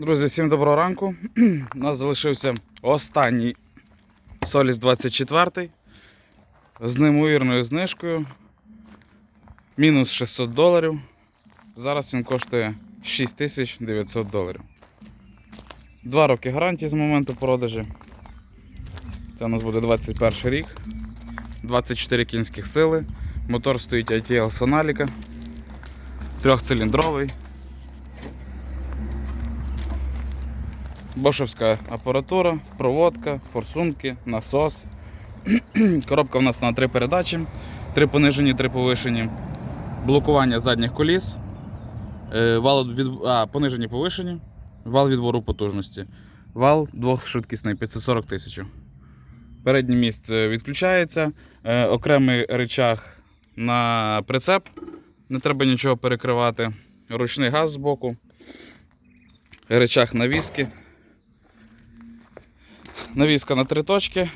Друзі, всім доброго ранку. У нас залишився останній Соліс 24 з неймовірною знижкою. Мінус 600 доларів. Зараз він коштує 6900 доларів. Два роки гарантії з моменту продажі. Це у нас буде 21 рік. 24 кінських сили. Мотор стоїть ITL Sonalica. Трьохциліндровий. Бошевська апаратура, проводка, форсунки, насос. Коробка у нас на три передачі, три понижені, три повишені. Блокування задніх коліс, е, вал від... а, понижені повишені, вал відбору потужності. Вал двохшвидкісний 540 тисяч. Передній міст е, відключається, е, окремий речах на прицеп, не треба нічого перекривати. Ручний газ збоку, речах на навіски. Навіска на три точки.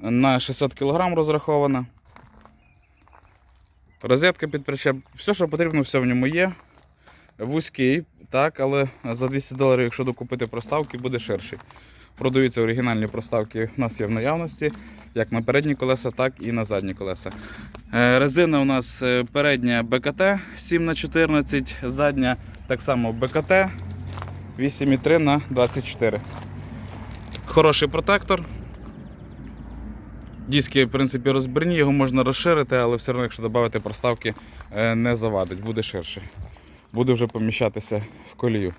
На 600 кг розрахована. Розетка під причеп. Все, що потрібно, все в ньому є. Вузький, так, але за 200 доларів, якщо докупити проставки, буде ширший. Продаються оригінальні проставки у нас є в наявності, як на передні колеса, так і на задні колеса. Е, Резина у нас е, передня БКТ 7х14, задня так само БКТ 8,3 на 24. Хороший протектор. Диски, в принципі, розбірні, його можна розширити, але все одно, якщо додати проставки, е, не завадить, буде ширше. Буде вже поміщатися в колію.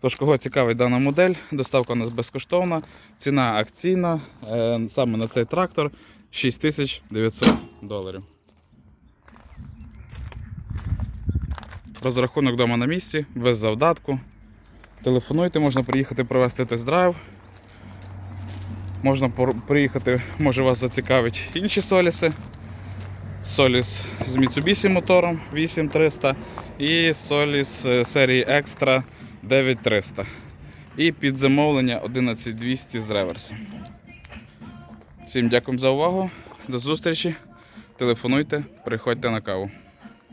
Тож, кого цікавить дана модель, доставка у нас безкоштовна, ціна акційна, е, саме на цей трактор 6900 доларів. Розрахунок вдома на місці, без завдатку. Телефонуйте, можна приїхати провести тест-драйв. Можна приїхати, може вас зацікавить інші соліси. Соліс з Mitsubishi мотором 8300 і Соліс е, серії Extra 9300. І під замовлення 11200 з реверсом. Всім дякую за увагу. До зустрічі. Телефонуйте, приходьте на каву.